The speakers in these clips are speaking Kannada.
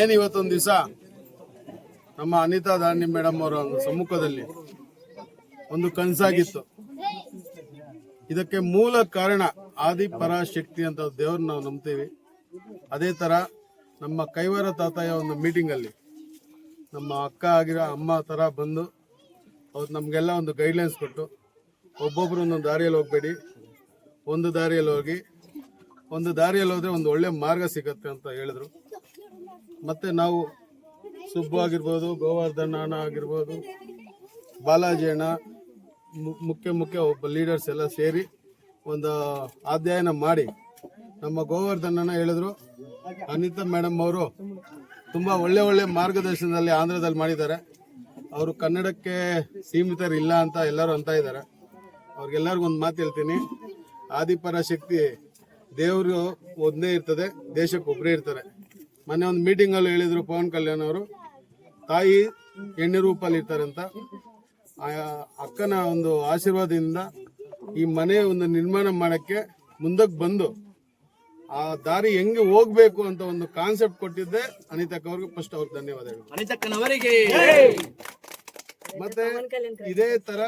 ಏನು ಇವತ್ತೊಂದು ದಿವಸ? ನಮ್ಮ ಅನಿತಾ ದಾನಿ ಮೇಡಮ್ ಅವರ ಒಂದು ಸಮ್ಮುಖದಲ್ಲಿ ಒಂದು ಕನಸಾಗಿತ್ತು. ಇದಕ್ಕೆ ಮೂಲ ಕಾರಣ ಆದಿ ಪರಾಶಕ್ತಿ ಅಂತ ದೇವ್ರನ್ನ ನಾವು ನಂಬ್ತೀವಿ. ಅದೇ ತರ ನಮ್ಮ ಕೈವಾರ ತಾತಯ್ಯ ಒಂದು ಮೀಟಿಂಗ್ ಅಲ್ಲಿ ನಮ್ಮ ಅಕ್ಕ ಆಗಿರೋ ಅಮ್ಮ ತರ ಬಂದು ಅವ್ರು ನಮಗೆಲ್ಲ ಒಂದು ಗೈಡ್ಲೈನ್ಸ್ ಕೊಟ್ಟು ಒಬ್ಬೊಬ್ರು ಒಂದೊಂದು ದಾರಿಯಲ್ಲಿ ಹೋಗ್ಬೇಡಿ. ಒಂದು ದಾರಿಯಲ್ಲಿ ಹೋಗಿ ಒಂದು ದಾರಿಯಲ್ಲಿ ಹೋದ್ರೆ ಒಂದು ಒಳ್ಳೆ ಮಾರ್ಗ ಸಿಗತ್ತೆ ಅಂತ ಹೇಳಿದ್ರು. ಮತ್ತೆ ನಾವು ಸುಬ್ಬು ಆಗಿರ್ಬೋದು, ಗೋವರ್ಧನ ಆಗಿರ್ಬೋದು, ಬಾಲಾಜಿ ಅಣ್ಣ ಮುಖ್ಯ ಮುಖ್ಯ ಒಬ್ಬ ಲೀಡರ್ಸ್ ಎಲ್ಲ ಸೇರಿ ಒಂದು ಅಧ್ಯಯನ ಮಾಡಿ ನಮ್ಮ ಗೋವರ್ಧನನ ಹೇಳಿದ್ರು, ಅನಿತಾ ಮೇಡಮ್ ಅವರು ತುಂಬ ಒಳ್ಳೆ ಒಳ್ಳೆ ಮಾರ್ಗದರ್ಶನದಲ್ಲಿ ಆಂಧ್ರದಲ್ಲಿ ಮಾಡಿದ್ದಾರೆ. ಅವರು ಕನ್ನಡಕ್ಕೆ ಸೀಮಿತರಿಲ್ಲ ಅಂತ ಎಲ್ಲರೂ ಅಂತ ಇದ್ದಾರೆ. ಅವ್ರಿಗೆಲ್ಲರಿಗೂ ಒಂದು ಮಾತು ಹೇಳ್ತೀನಿ. ಆದಿಪರಾಶಕ್ತಿ ದೇವರು ಒಂದೇ ಇರ್ತದೆ ದೇಶಕ್ಕೆ ಒಬ್ಬರೇ ಇರ್ತಾರೆ. ಮೊನ್ನೆ ಒಂದು ಮೀಟಿಂಗ್ ಅಲ್ಲಿ ಹೇಳಿದ್ರು ಪವನ್ ಕಲ್ಯಾಣ್ ಅವರು ತಾಯಿ ಎಣ್ಣೆ ರೂಪಲ್ಲಿ ಇರ್ತಾರೆ ಅಂತ. ಆ ಅಕ್ಕನ ಒಂದು ಆಶೀರ್ವಾದದಿಂದ ಈ ಮನೆ ಒಂದು ನಿರ್ಮಾಣ ಮಾಡಕ್ಕೆ ಮುಂದಕ್ಕೆ ಬಂದು ಆ ದಾರಿ ಹೆಂಗೆ ಹೋಗ್ಬೇಕು ಅಂತ ಒಂದು ಕಾನ್ಸೆಪ್ಟ್ ಕೊಟ್ಟಿದ್ದೆ. ಅನಿತಕ್ಕ ಅವ್ರಿಗೆ ಫಸ್ಟ್ ಅವ್ರಿಗೆ ಧನ್ಯವಾದಗಳು. ಅನಿತಕ್ಕನವರಿಗೆ. ಮತ್ತೆ ಇದೇ ತರ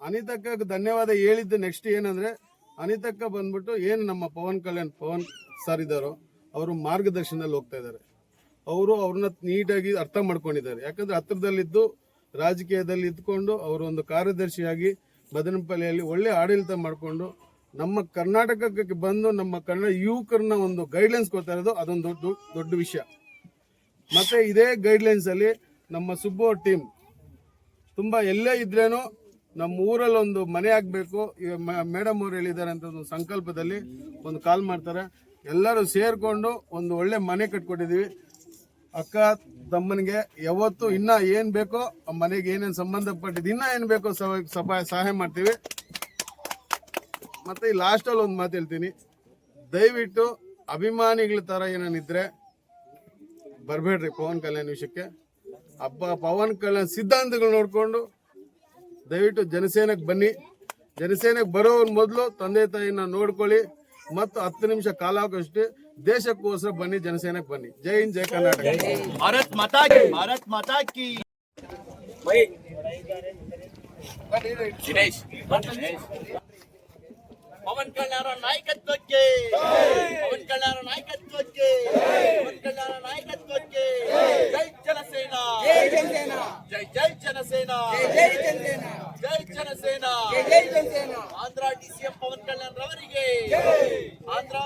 ಅನಿತಕ್ಕ ಧನ್ಯವಾದ ಹೇಳಿದ್ದು ನೆಕ್ಸ್ಟ್ ಏನಂದ್ರೆ ಅನಿತಕ್ಕ ಬಂದ್ಬಿಟ್ಟು ಏನು ನಮ್ಮ ಪವನ್ ಕಲ್ಯಾಣ್, ಪವನ್ ಸರ್ ಇದ್ದಾರೋ ಅವರು ಮಾರ್ಗದರ್ಶನದಲ್ಲಿ ಹೋಗ್ತಾ ಇದ್ದಾರೆ ಅವರು ಅವ್ರನ್ನ ನೀಟಾಗಿ ಅರ್ಥ ಮಾಡ್ಕೊಂಡಿದ್ದಾರೆ. ಯಾಕಂದ್ರೆ ಹತ್ರದಲ್ಲಿದ್ದು ರಾಜಕೀಯದಲ್ಲಿ ಇದ್ಕೊಂಡು ಅವರು ಒಂದು ಕಾರ್ಯದರ್ಶಿಯಾಗಿ ಬದನಪಲ್ಲಿಯಲ್ಲಿ ಒಳ್ಳೆ ಆಡಳಿತ ಮಾಡಿಕೊಂಡು ನಮ್ಮ ಕರ್ನಾಟಕಕ್ಕೆ ಬಂದು ನಮ್ಮ ಕನ್ನಡ ಯುವಕರನ್ನ ಒಂದು ಗೈಡ್ಲೈನ್ಸ್ ಕೊಡ್ತಾ ಇರೋದು ಅದೊಂದು ದೊಡ್ಡ ದೊಡ್ಡ ವಿಷಯ. ಮತ್ತೆ ಇದೇ ಗೈಡ್ಲೈನ್ಸ್ ಅಲ್ಲಿ ನಮ್ಮ ಸುಬ್ಬು ಟೀಮ್ ತುಂಬಾ ಎಲ್ಲೇ ಇದ್ರೇನು ನಮ್ಮ ಊರಲ್ಲಿ ಒಂದು ಮನೆ ಆಗ್ಬೇಕು ಮೇಡಮ್ ಅವ್ರು ಹೇಳಿದ್ದಾರೆ ಅಂತ ಒಂದು ಸಂಕಲ್ಪದಲ್ಲಿ ಒಂದು ಕಾಲ್ ಮಾಡ್ತಾರೆ. ಎಲ್ಲರೂ ಸೇರಿಕೊಂಡು ಒಂದು ಒಳ್ಳೆ ಮನೆ ಕಟ್ಕೊಟ್ಟಿದೀವಿ ಅಕ್ಕ, ತಮ್ಮನಿಗೆ ಯಾವತ್ತು ಇನ್ನ ಏನು ಬೇಕೋ ಆ ಮನೆಗೆ ಏನೇನು ಸಂಬಂಧಪಟ್ಟಿದ್ದು, ಇನ್ನ ಏನು ಬೇಕೋ ಸಹಾಯ ಸಹಾಯ ಮಾಡ್ತೀವಿ. ಮತ್ತೆ ಈ ಲಾಸ್ಟ್ ಅಲ್ಲಿ ಒಂದು ಮಾತು ಹೇಳ್ತೀನಿ. ದಯವಿಟ್ಟು ಅಭಿಮಾನಿಗಳ ತರ ಏನೇನಿದ್ರೆ ಬರಬೇಡ್ರಿ ಪವನ್ ಕಲ್ಯಾಣ ವಿಷಯಕ್ಕೆ. ಹಬ್ಬ ಪವನ್ ಕಲ್ಯಾಣ್ ಸಿದ್ಧಾಂತಗಳು ನೋಡಿಕೊಂಡು ದಯವಿಟ್ಟು ಜನಸೇನೆಗೆ ಬನ್ನಿ. ಜನಸೇನೆಗೆ ಬರೋವ್ರ ಮೊದಲು ತಂದೆ ತಾಯಿನ ನೋಡ್ಕೊಳ್ಳಿ. ಮತ್ತು ಹತ್ತು ನಿಮಿಷ ಕಾಲಾವಕಾಶ ದೇಶಕ್ಕೋಸ್ಕರ ಬನ್ನಿ, ಜನಸೇನೆಗೆ ಬನ್ನಿ. ಜೈ ಹಿಂದ್, ಜೈ ಕರ್ನಾಟಕ. ಭಾರತ್ ಮಾತಾ ಭಾರತ್ ಮಾತಾ ಕಿ. ಪವನ್ ಕಲ್ಯಾಣ ನಾಯಕತ್ವಕ್ಕೆ, ಪವನ್ ಕಲ್ಯಾಣ ನಾಯಕತ್ವಕ್ಕೆ, ಪವನ್ ಕಲ್ಯಾಣ ನಾಯಕತ್ವಕ್ಕೆ, ಜೈ ಜನಸೇನಾ ಜೈ ಜೈ ಜನಸೇನಾ ಜೈ ಜನಸೇನಾ ಆಂಧ್ರ ಡಿಸಿಎಂ ಪವನ್ ಕಲ್ಯಾಣ್ ರವರಿಗೆ ಆಂಧ್ರ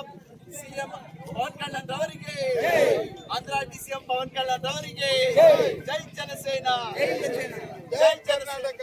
ಸಿಎಂ ಪವನ್ ಕಲ್ಯಾಣ್ ರವರಿಗೆ ಆಂಧ್ರ ಡಿಸಿಎಂ ಪವನ್ ಕಲ್ಯಾಣ್ ರವರಿಗೆ ಜೈ ಜನಸೇನಾ ಜೈ ಕರ್ನಾಟಕ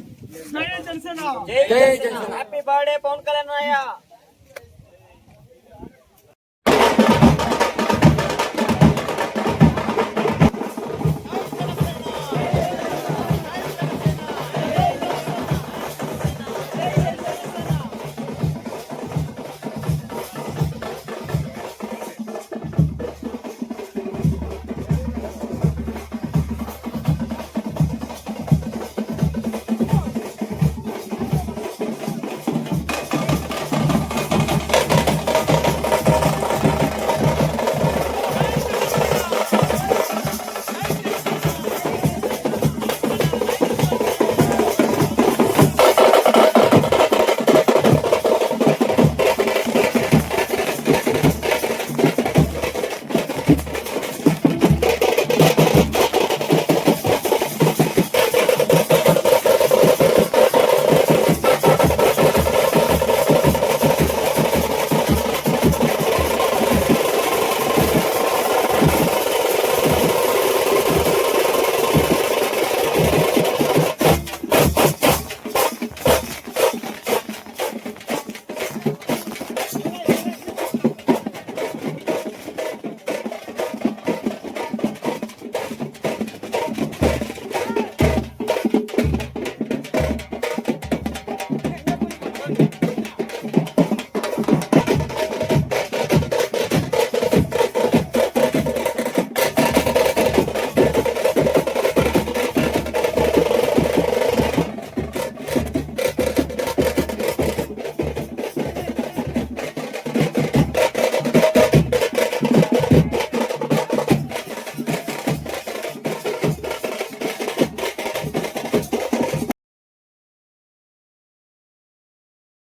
హ్యాపీ బర్త్డే పవన్ కళ్యాణ్ అయ్యా